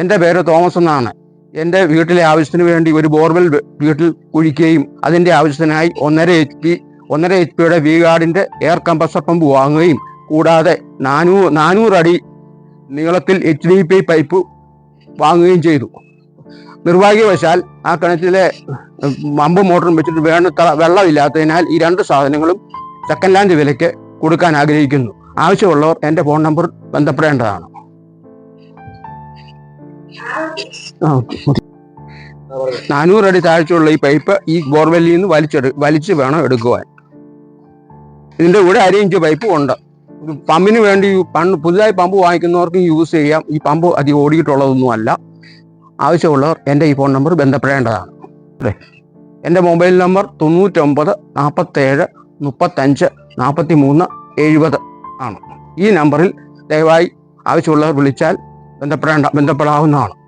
എന്റെ പേര് തോമസ് എന്നാണ്. എന്റെ വീട്ടിലെ ആവശ്യത്തിന് വേണ്ടി ഒരു ബോർവെൽ വീട്ടിൽ കുഴിക്കുകയും അതിന്റെ ആവശ്യത്തിനായി ഒന്നര എച്ച് പി ഒന്നര എച്ച് പിയുടെ വി ഗാർഡിന്റെ എയർ കംപ്രസർ പമ്പ് വാങ്ങുകയും കൂടാതെ നാനൂ നാനൂറടി നീളത്തിൽ എച്ച് ഡി പി പൈപ്പ് വാങ്ങുകയും ചെയ്തു. നിർഭാഗ്യവശാൽ ആ കിണറ്റിലെ മമ്പ് മോട്ടറും വെച്ചിട്ട് വേണ്ട വെള്ളമില്ലാത്തതിനാൽ ഈ രണ്ട് സാധനങ്ങളും സെക്കൻഡ് ഹാൻഡ് വിലയ്ക്ക് കൊടുക്കാൻ ആഗ്രഹിക്കുന്നു. ആവശ്യമുള്ളവർ എന്റെ ഫോൺ നമ്പർ ബന്ധപ്പെടേണ്ടതാണ്. നാനൂറ് അടി താഴ്ചയുള്ള ഈ പൈപ്പ് ഈ ബോർവെല്ലിൽ നിന്ന് വലിച്ചെടു വലിച്ച് വേണം എടുക്കുവാൻ. ഇതിന്റെ കൂടെ അര ഇഞ്ച് പൈപ്പും ഉണ്ട്. പമ്പിന് വേണ്ടി പണ്ട് പുതുതായി പമ്പ് വാങ്ങിക്കുന്നവർക്ക് യൂസ് ചെയ്യാം. ഈ പമ്പ് അധികം ഓടിയിട്ടുള്ളതൊന്നും അല്ല. ആവശ്യമുള്ളവർ എന്റെ ഈ ഫോൺ നമ്പർ ബന്ധപ്പെടേണ്ടതാണ്. അല്ലേ എന്റെ മൊബൈൽ നമ്പർ തൊണ്ണൂറ്റൊമ്പത് നാൽപ്പത്തേഴ് മുപ്പത്തഞ്ച് നാൽപ്പത്തി മൂന്ന് എഴുപത് ആണ്. ഈ നമ്പറിൽ ദയവായി ആവശ്യമുള്ളവർ വിളിച്ചാൽ ബന്ധപ്പെടേണ്ട ബന്ധപ്പെടാവുന്നതാണ്.